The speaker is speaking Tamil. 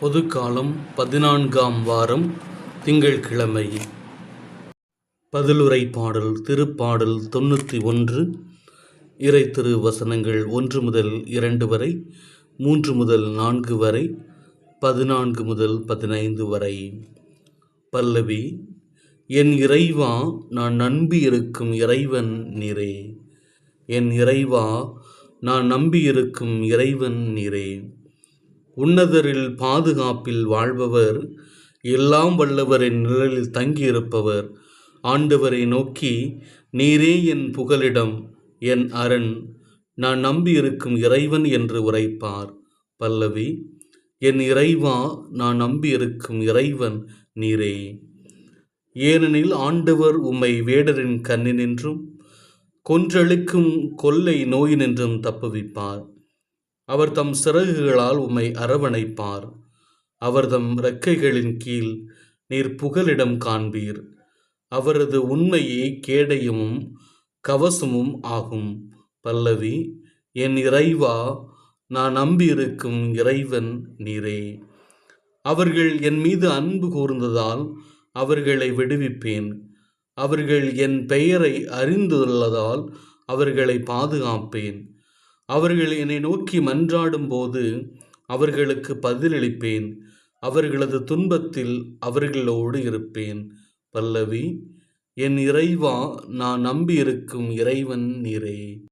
பொதுக்காலம் பதினான்காம் வாரம் திங்கட்கிழமை பதிலுரை பாடல் திருப்பாடல் தொண்ணூற்றி ஒன்று இறை திரு வசனங்கள் ஒன்று முதல் இரண்டு வரை மூன்று முதல் நான்கு வரை பதினான்கு முதல் பதினைந்து வரை. பல்லவி என் இறைவா நான் நம்பியிருக்கும் இறைவன் நீரே. என் இறைவா நான் நம்பியிருக்கும் இறைவன் நீரே. உன்னதரில் பாதுகாப்பில் வாழ்பவர் எல்லாம் வல்லவரின் நிழலில் தங்கியிருப்பவர். ஆண்டவரை நோக்கி நீரே என் புகலிடம் என் அரண் நான் நம்பியிருக்கும் இறைவன் என்று உரைப்பார். பல்லவி என் இறைவா நான் நம்பியிருக்கும் இறைவன் நீரே. ஏனெனில் ஆண்டவர் உம்மை வேடரின் கண்ணினின்றும் கொன்றளிக்கும் கொள்ளை நோயினின்றும் தப்புவிப்பார். அவர் தம் சிறகுகளால் உம்மை அரவணைப்பார். அவர் தம் இறக்கைகளின் கீழ் நீர் புகலிடம் காண்பீர். அவரது உண்மையே கேடயமும் கவசமும் ஆகும். பல்லவி என் இறைவா நான் நம்பியிருக்கும் இறைவன் நீரே. அவர்கள் என் மீது அன்பு கூர்ந்ததால் அவர்களை விடுவிப்பேன். அவர்கள் என் பெயரை அறிந்துள்ளதால் அவர்களை பாதுகாப்பேன். அவர்கள் என்னை நோக்கி மன்றாடும் போது அவர்களுக்கு பதிலளிப்பேன். அவர்களது துன்பத்தில் அவர்களோடு இருப்பேன். பல்லவி என் இறைவா நான் நம்பியிருக்கும் இறைவன் நீரே.